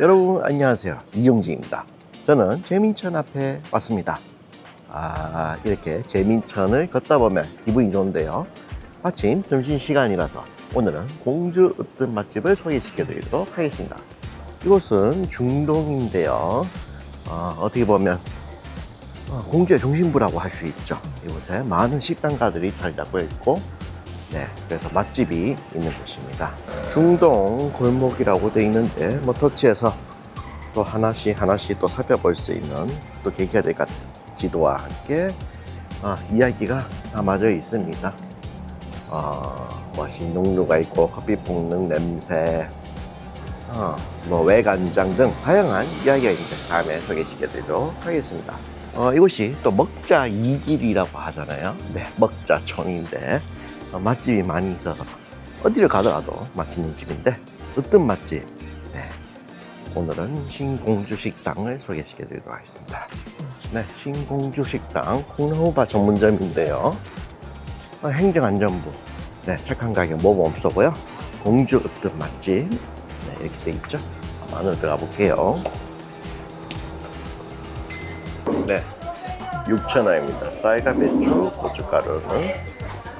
여러분 안녕하세요. 이용진입니다. 저는 재민천 앞에 왔습니다. 아 이렇게 재민천을 걷다 보면 기분이 좋은데요. 마침 점심시간이라서 오늘은 공주 으뜸 맛집을 소개시켜 드리도록 하겠습니다. 이곳은 중동인데요. 어, 어떻게 보면 어, 공주의 중심부라고 할 수 있죠. 이곳에 많은 식당가들이 자리 잡고 있고 네, 그래서 맛집이 있는 곳입니다. 중동 골목이라고 돼 있는데 뭐 터치해서 또 하나씩 하나씩 또 살펴볼 수 있는 또 계기가 될것 지도와 함께 어, 이야기가 담아져 있습니다. 어, 뭐 신동루가 있고 커피 볶는 냄새, 어, 뭐 외간장 등 다양한 이야기가 있는데 다음에 소개시켜드리도록 하겠습니다. 어, 이곳이 또 먹자 이길이라고 하잖아요. 네, 먹자촌인데 어, 맛집이 많이 있어서 어디를 가더라도 맛있는 집인데 으뜸 맛집. 네, 오늘은 신공주 식당을 소개시켜 드리도록 하겠습니다. 네, 신공주 식당 콩나물밥 전문점인데요. 어, 행정안전부, 네, 착한 가격 모범소고요. 공주 으뜸 맛집. 네, 이렇게 돼 있죠. 안으로 들어가 볼게요. 네, 6,000원입니다. 쌀과 배추, 고춧가루는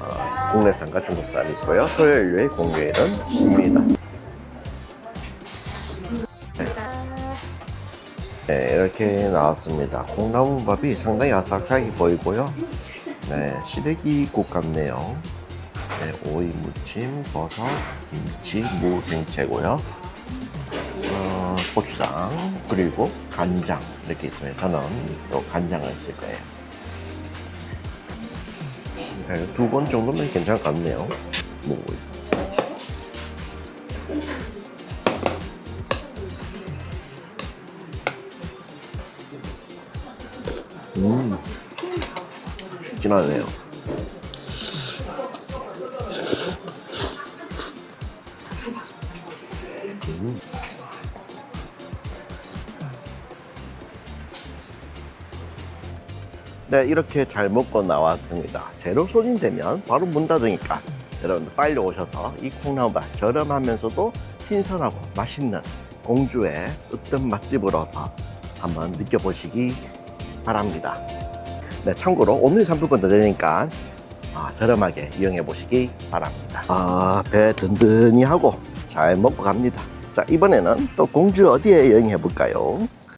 어, 국내산과 중국산이 있고요. 소요일류의 공휴일은 10입니다. 네. 네, 이렇게 나왔습니다. 콩나물밥이 상당히 아삭하게 보이고요. 네, 시래기국 같네요. 네, 오이 무침, 버섯, 김치, 무, 생채고요. 어, 고추장 그리고 간장 이렇게 있으면 저는 또 간장을 쓸 거예요. 네, 두번 정도면 괜찮을 것 같네요. 먹어보겠습니다. 음, 진하네요. 네, 이렇게 잘 먹고 나왔습니다. 제로 손님 되면 바로 문 닫으니까 여러분들 빨리 오셔서 이 콩나물밥 저렴하면서도 신선하고 맛있는 공주의 으뜸 맛집으로서 한번 느껴보시기 바랍니다. 네, 참고로 오늘 상품권 더 드리니까 아, 저렴하게 이용해 보시기 바랍니다. 아, 배 든든히 하고 잘 먹고 갑니다. 자, 이번에는 또 공주 어디에 여행해 볼까요?